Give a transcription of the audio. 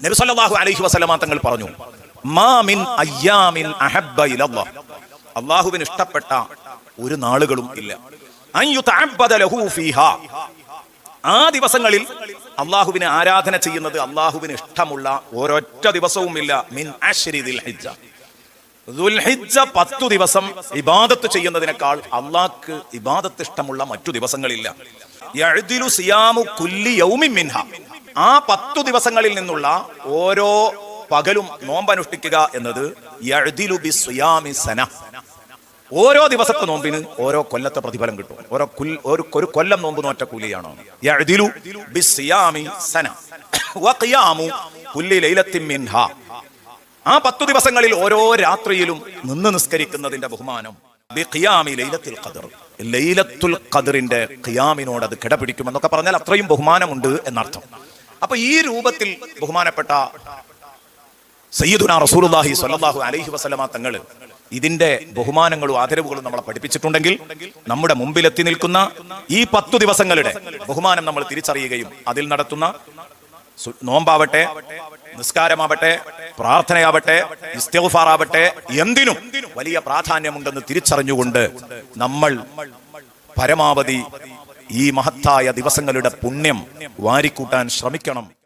നബി സല്ലല്ലാഹു അലൈഹി വസല്ലമ തങ്ങൾ പറഞ്ഞു മാമിൻ അയ്യാമിൻ അഹബ്ബ അള്ളാഹുവിന് ഇഷ്ടപ്പെട്ട ഒരു നാളുകളും ഇല്ല. ആ ദിവസങ്ങളിൽ അള്ളാഹുവിന് ആരാധന ചെയ്യുന്നത് അള്ളാഹുവിന് ഇഷ്ടമുള്ള ഒരൊറ്റ ദിവസവും ഇല്ല മിൻ ഹിജ്ജ പത്തു ദിവസം ഇബാദത്ത് ചെയ്യുന്നതിനേക്കാൾ അള്ളാഹ്ക്ക് ഇബാദത്ത് ഇഷ്ടമുള്ള മറ്റു ദിവസങ്ങളില്ല. മിൻഹ. ആ പത്തു ദിവസങ്ങളിൽ നിന്നുള്ള ഓരോ പകലും നോമ്പനുഷ്ഠിക്കുക എന്നത് സന. ഓരോ ദിവസത്തെ നോമ്പിന് ഓരോ കൊല്ലത്തെ പ്രതിഫലം കിട്ടും. ഓരോ കുൽ- ഒരു ഒരു കൊല്ലം നോമ്പ് നോറ്റ കൂലിയാണ്? ആ പത്തു ദിവസങ്ങളിൽ ഓരോ രാത്രിയിലും നിന്ന് നിസ്കരിക്കുന്നതിന്റെ ബഹുമാനം ലൈലത്തുൽ ഖദറിന്റെ ഖിയാമിനോട് അത് കിടപിടിക്കുമെന്നൊക്കെ പറഞ്ഞാൽ അത്രയും ബഹുമാനമുണ്ട് എന്നർത്ഥം. അപ്പൊ ഈ രൂപത്തിൽ ബഹുമാനപ്പെട്ട സയ്യിദുന റസൂലുള്ളാഹി സ്വല്ലല്ലാഹു അലൈഹി വസല്ലമ തങ്ങൾ ഇതിന്റെ ബഹുമാനങ്ങളും ആദരവുകളും നമ്മളെ പഠിപ്പിച്ചിട്ടുണ്ടെങ്കിൽ നമ്മുടെ മുമ്പിലെത്തി നിൽക്കുന്ന ഈ പത്തു ദിവസങ്ങളുടെ ബഹുമാനം നമ്മൾ തിരിച്ചറിയുകയും അതിൽ നടത്തുന്ന നോമ്പാവട്ടെ നിസ്കാരമാവട്ടെ പ്രാർത്ഥനയാവട്ടെ ഇസ്തിഗ്ഫാറാവട്ടെ എന്തിനും വലിയ പ്രാധാന്യമുണ്ടെന്ന് തിരിച്ചറിഞ്ഞുകൊണ്ട് നമ്മൾ പരമാവധി ഈ മഹത്തായ ദിവസങ്ങളുടെ പുണ്യം വാരിക്കൂട്ടാൻ ശ്രമിക്കണം.